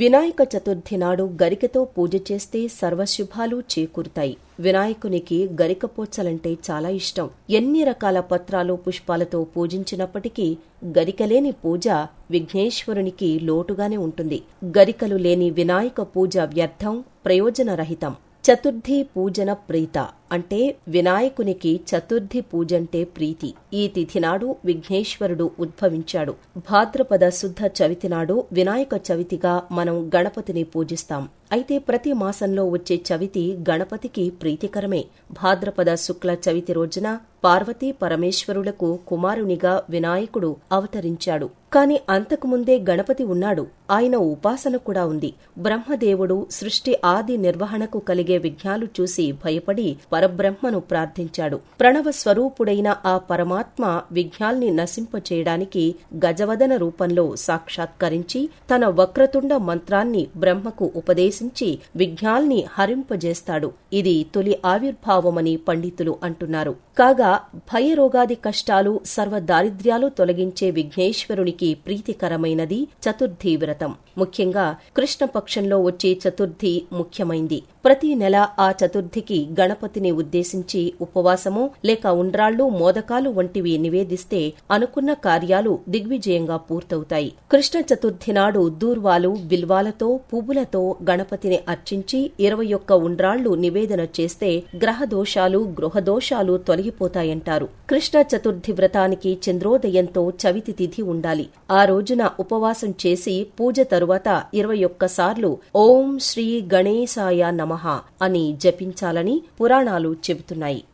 వినాయక చతుర్థి నాడు గరికతో పూజ చేస్తే సర్వశుభాలు చేకూరుతాయి. వినాయకునికి గరికపోచలంటే చాలా ఇష్టం. ఎన్ని రకాల పత్రాలు పుష్పాలతో పూజించినప్పటికీ గరికలేని పూజ విఘ్నేశ్వరునికి లోటుగానే ఉంటుంది. గరికలు లేని వినాయక పూజ వ్యర్థం ప్రయోజనరహితం. చతుర్థి పూజన ప్రీత. అంటే వినాయకునికి చతుర్థి పూజంటే ప్రీతి. ఈ తిథి నాడు విఘ్నేశ్వరుడు ఉద్భవించాడు. భాద్రపద శుద్ధ చవితి నాడు వినాయక చవితిగా మనం గణపతిని పూజిస్తాం. అయితే ప్రతి మాసంలో వచ్చే చవితి గణపతికి ప్రీతికరమే. భాద్రపద శుక్ల చవితి రోజున పార్వతీ పరమేశ్వరులకు కుమారునిగా వినాయకుడు అవతరించాడు. కాని అంతకుముందే గణపతి ఉన్నాడు. ఆయన ఉపాసన కూడా ఉంది. బ్రహ్మదేవుడు సృష్టి ఆది నిర్వహణకు కలిగే విఘ్నాలు చూసి భయపడి పరబ్రహ్మను ప్రార్థించాడు. ప్రణవ స్వరూపుడైన ఆ పరమాత్మ విఘ్నాల్ని నశింపచేయడానికి గజవదన రూపంలో సాక్షాత్కరించి తన వక్రతుండ మంత్రాన్ని బ్రహ్మకు ఉపదేశించి విఘ్నాల్ని హరింపజేస్తాడు. ఇది తొలి ఆవిర్భావమని పండితులు అంటున్నారు. కాగా భయరోగాది కష్టాలు సర్వ దారిద్ర్యాలు తొలగించే విఘ్నేశ్వరునికి ప్రీతికరమైనది చతుర్థి వ్రతం. ముఖ్యంగా కృష్ణపక్షంలో వచ్చే చతుర్థి ముఖ్యమైంది. ప్రతి నెల ఆ చతుర్థికి గణపతిని ఉద్దేశించి ఉపవాసమో లేక ఉండ్రాళ్ళు మోదకాలు వంటివి నివేదిస్తే అనుకున్న కార్యాలు దిగ్విజయంగా పూర్తవుతాయి. కృష్ణ చతుర్థి నాడు దూర్వాలు బిల్వాలతో పువ్వులతో గణపతిని అర్చించి ఇరవై ఒక్క ఉండ్రాళ్ళు నివేదన చేస్తే గ్రహదోషాలు గృహదోషాలు తొలగిపోతాయంటారు. కృష్ణ చతుర్థి వ్రతానికి చంద్రోదయంతో చవితి తిథి ఉండాలి. ఆ రోజున ఉపవాసం చేసి పూజ తరువాత ఇరవై ఒక్కసార్లు ఓం శ్రీ గణేశాయ నమః అని జపించాలని పురాణాలు చెబుతున్నాయి.